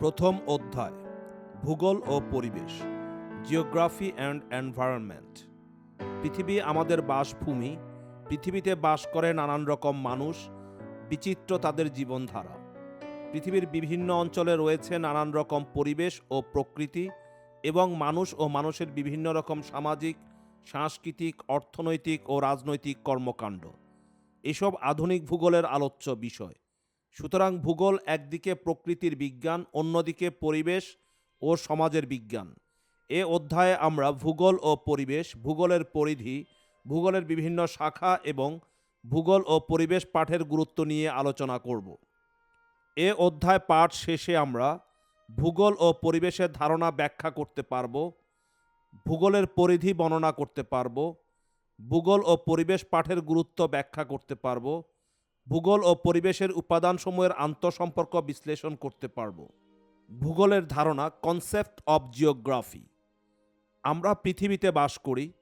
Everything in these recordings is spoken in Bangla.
প্রথম অধ্যায়, ভূগোল ও পরিবেশ, জিওগ্রাফি অ্যান্ড এনভায়রনমেন্ট। পৃথিবী আমাদের বাসভূমি, পৃথিবীতে বাস করে নানান রকম মানুষ, বিচিত্র তাদের জীবনধারা। পৃথিবীর বিভিন্ন অঞ্চলে রয়েছে নানান রকম পরিবেশ ও প্রকৃতি এবং মানুষ ও মানুষের বিভিন্ন রকম সামাজিক, সাংস্কৃতিক, অর্থনৈতিক ও রাজনৈতিক কর্মকাণ্ড। এসব আধুনিক ভূগোলের আলোচ্য বিষয়। সুতরাং ভূগোল একদিকে প্রকৃতির বিজ্ঞান, অন্যদিকে পরিবেশ ও সমাজের বিজ্ঞান। এ অধ্যায়ে আমরা ভূগোল ও পরিবেশ, ভূগোলের পরিধি, ভূগোলের বিভিন্ন শাখা এবং ভূগোল ও পরিবেশ পাঠের গুরুত্ব নিয়ে আলোচনা করব। এ অধ্যায় পাঠ শেষে আমরা ভূগোল ও পরিবেশের ধারণা ব্যাখ্যা করতে পারব, ভূগোলের পরিধি বর্ণনা করতে পারব, ভূগোল ও পরিবেশ পাঠের গুরুত্ব ব্যাখ্যা করতে পারব ভূগোল ও পরিবেশের উপাদানসমূহের আন্তঃসম্পর্ক বিশ্লেষণ করতে পারব। ভূগোলের ধারণা কনসেপ্ট অব জিওগ্রাফি আমরা পৃথিবীতে বাস করি,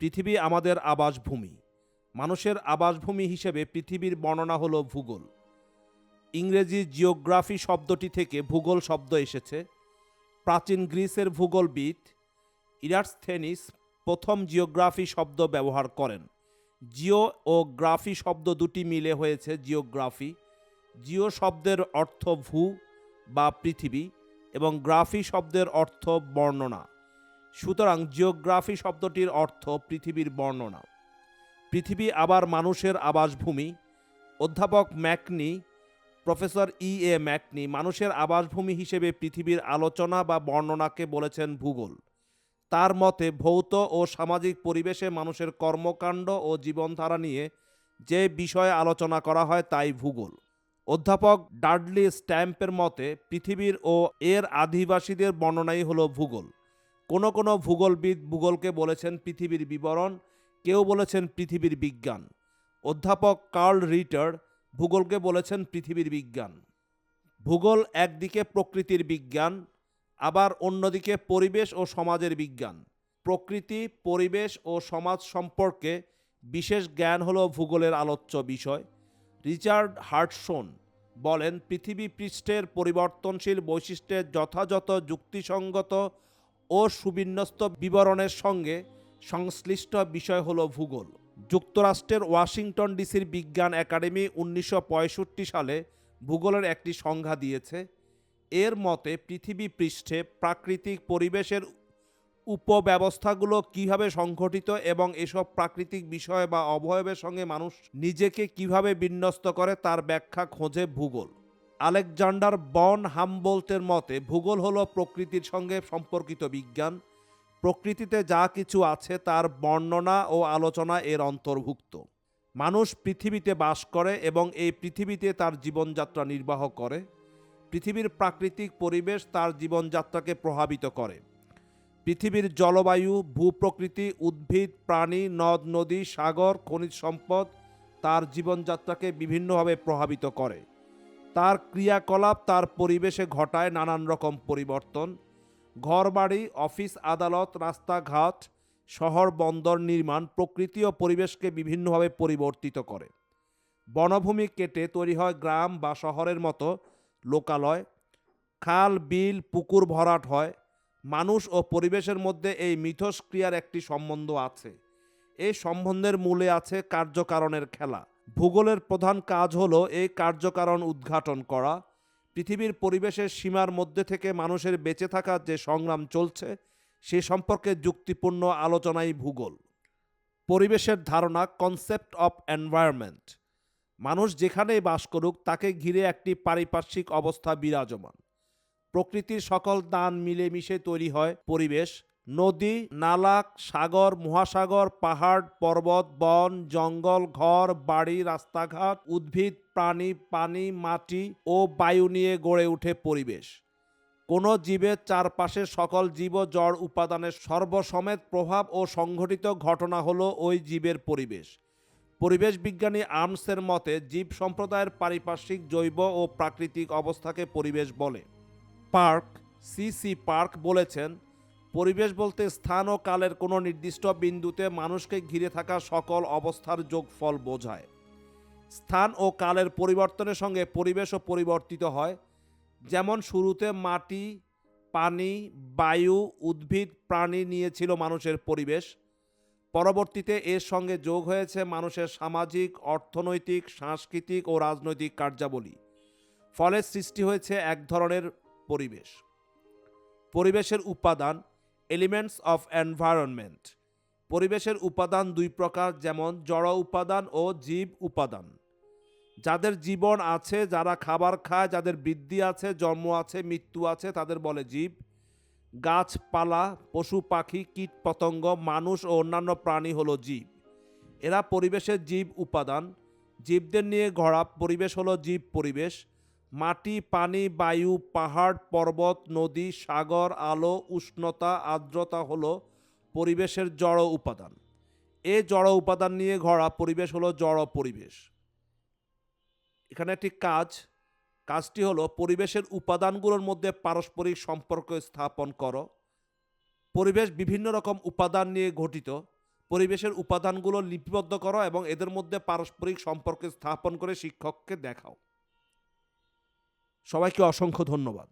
পৃথিবী আমাদের আবাসভূমি। মানুষের আবাসভূমি হিসেবে পৃথিবীর বর্ণনা হলো ভূগোল। ইংরেজি জিওগ্রাফি শব্দটি থেকে ভূগোল শব্দ এসেছে। প্রাচীন গ্রিসের ভূগোলবিদ ইরাটস্থেনিস প্রথম জিওগ্রাফি শব্দ ব্যবহার করেন। জিও ও গ্রাফি শব্দ দুটি মিলে হয়েছে, জিওগ্রাফি। জিও শব্দের অর্থ ভূ বা পৃথিবী এবং গ্রাফি শব্দের অর্থ বর্ণনা। সুতরাং জিওগ্রাফি শব্দটির অর্থ পৃথিবীর বর্ণনা। পৃথিবী আবার মানুষের আবাসভূমি। অধ্যাপক ম্যাকনি, প্রফেসর ই এ ম্যাকনি, মানুষের আবাসভূমি হিসেবে পৃথিবীর আলোচনা বা বর্ণনাকে বলেছেন ভূগোল। তার মতে, ভৌত ও সামাজিক পরিবেশে মানুষের কর্মকাণ্ড ও জীবনধারা নিয়ে যে বিষয়ে আলোচনা করা হয় তাই ভূগোল। অধ্যাপক ডাডলি স্ট্যাম্পের মতে, পৃথিবীর ও এর আদিবাসীদের বর্ণনাই হলো ভূগোল। কোনো কোনো ভূগোলবিদ ভূগোলকে বলেছেন পৃথিবীর বিবরণ, কেউ বলেছেন পৃথিবীর বিজ্ঞান। অধ্যাপক কার্ল রিটার ভূগোলকে বলেছেন পৃথিবীর বিজ্ঞান। ভূগোল একদিকে প্রকৃতির বিজ্ঞান আবার অন্যদিকে পরিবেশ ও সমাজের বিজ্ঞান। প্রকৃতি, পরিবেশ ও সমাজ সম্পর্কে বিশেষ জ্ঞান হলো ভূগোলের আলোচ্য বিষয়। রিচার্ড হার্টসন বলেন, পৃথিবী পৃষ্ঠের পরিবর্তনশীল বৈশিষ্ট্যের যথাযথ যুক্তিসঙ্গত ও সুবিন্যস্ত বিবরণের সঙ্গে সংশ্লিষ্ট বিষয় হলো ভূগোল। যুক্তরাষ্ট্রের ওয়াশিংটন ডিসির বিজ্ঞান একাডেমি উনিশশো পঁয়ষট্টি সালে ভূগোলের একটি সংজ্ঞা দিয়েছে এর মতে পৃথিবী পৃষ্ঠে প্রাকৃতিক পরিবেশের উপব্যবস্থাগুলো কীভাবে সংঘটিত এবং এসব প্রাকৃতিক বিষয় বা অবয়বের সঙ্গে মানুষ নিজেকে কীভাবে বিন্যস্ত করে তার ব্যাখ্যা খোঁজে ভূগোল। আলেকজান্ডার বন হামবোল্টের মতে ভূগোল হলো প্রকৃতির সঙ্গে সম্পর্কিত বিজ্ঞান। প্রকৃতিতে যা কিছু আছে তার বর্ণনা ও আলোচনা এর অন্তর্ভুক্ত। মানুষ পৃথিবীতে বাস করে এবং এই পৃথিবীতে তার জীবনযাত্রা নির্বাহ করে। পৃথিবীর প্রাকৃতিক পরিবেশ তার জীবনযাত্রাকে প্রভাবিত করে। পৃথিবীর জলবায়ু, ভূপ্রকৃতি, উদ্ভিদ, প্রাণী, নদ, নদী, সাগর, খনিজ সম্পদ তার জীবনযাত্রাকে বিভিন্নভাবে প্রভাবিত করে। তার ক্রিয়াকলাপ তার পরিবেশে ঘটায় নানান রকম পরিবর্তন। ঘরবাড়ি, অফিস আদালত, রাস্তাঘাট, শহর বন্দর নির্মাণ প্রকৃতি ও পরিবেশকে বিভিন্নভাবে পরিবর্তিত করে। বনভূমি কেটে তৈরি হয় গ্রাম বা শহরের মতো লোকালয়, খাল, বিল, পুকুর ভরাট হয়। মানুষ ও পরিবেশের মধ্যে এই মিথস্ক্রিয়ার একটি সম্বন্ধ আছে। এই সম্বন্ধের মূলে আছে কার্যকারণের খেলা। ভূগোলের প্রধান কাজ হলো এই কার্যকারণ উদ্ঘাটন করা। পৃথিবীর পরিবেশের সীমার মধ্যে থেকে মানুষের বেঁচে থাকার যে সংগ্রাম চলছে, সে সম্পর্কে যুক্তিপূর্ণ আলোচনাই ভূগোল। পরিবেশের ধারণা কনসেপ্ট অফ এনভায়রনমেন্ট মানুষ যেখানেই বাস করুক, তাকে ঘিরে একটি পারিপার্শ্বিক অবস্থা বিরাজমান। প্রকৃতির সকল দান মিলেমিশে তৈরি হয় পরিবেশ। নদী নালা সাগর, মহাসাগর, পাহাড়, পর্বত, বন, জঙ্গল, ঘর, বাড়ি, রাস্তাঘাট, উদ্ভিদ, প্রাণী, পানি, মাটি ও বায়ু নিয়ে গড়ে ওঠে পরিবেশ। কোনো জীবের চারপাশের সকল জীব জড় উপাদানের সর্বসমেত প্রভাব ও সংঘটিত ঘটনা হলো ওই জীবের পরিবেশ। পরিবেশ বিজ্ঞানী আর্মসের মতে, জীব সম্প্রদায়ের পারিপার্শ্বিক জৈব ও প্রাকৃতিক অবস্থাকে পরিবেশ বলে। পার্ক, সি সি পার্ক বলেছেন, পরিবেশ বলতে স্থান ও কালের কোনো নির্দিষ্ট বিন্দুতে মানুষকে ঘিরে থাকা সকল অবস্থার যোগফল বোঝায়। স্থান ও কালের পরিবর্তনের সঙ্গে পরিবেশও পরিবর্তিত হয়। যেমন শুরুতে মাটি, পানি, বায়ু, উদ্ভিদ, প্রাণী নিয়েছিল মানুষের পরিবেশ। পরবর্তীতে এর সঙ্গে যোগ হয়েছে মানুষের সামাজিক, অর্থনৈতিক, সাংস্কৃতিক ও রাজনৈতিক কার্যাবলী। ফলে সৃষ্টি হয়েছে এক ধরনের পরিবেশ। পরিবেশের উপাদান এলিমেন্টস অফ এনভায়রনমেন্ট পরিবেশের উপাদান দুই প্রকার, যেমন জড় উপাদান ও জীব উপাদান। যাদের জীবন আছে, যারা খাবার খায়, যাদের বৃদ্ধি আছে, জন্ম আছে, মৃত্যু আছে, তাদের বলে জীব। গাছপালা, পশু পাখি, কীট পতঙ্গ, মানুষ ও অন্যান্য প্রাণী হলো জীব। এরা পরিবেশের জীব উপাদান। জীবদের নিয়ে গড়া পরিবেশ হলো জীব পরিবেশ। মাটি, পানি, বায়ু, পাহাড়, পর্বত, নদী, সাগর, আলো, উষ্ণতা, আর্দ্রতা হলো পরিবেশের জড় উপাদান। এ জড় উপাদান নিয়ে গড়া পরিবেশ হলো জড় পরিবেশ। এখানে একটি কাজ কাজটি হলো পরিবেশের উপাদানগুলোর মধ্যে পারস্পরিক সম্পর্ক স্থাপন করো। পরিবেশ বিভিন্ন রকম উপাদান নিয়ে গঠিত। পরিবেশের উপাদানগুলো লিপিবদ্ধ করো এবং এদের মধ্যে পারস্পরিক সম্পর্ক স্থাপন করে শিক্ষককে দেখাও। সবাইকে অসংখ্য ধন্যবাদ।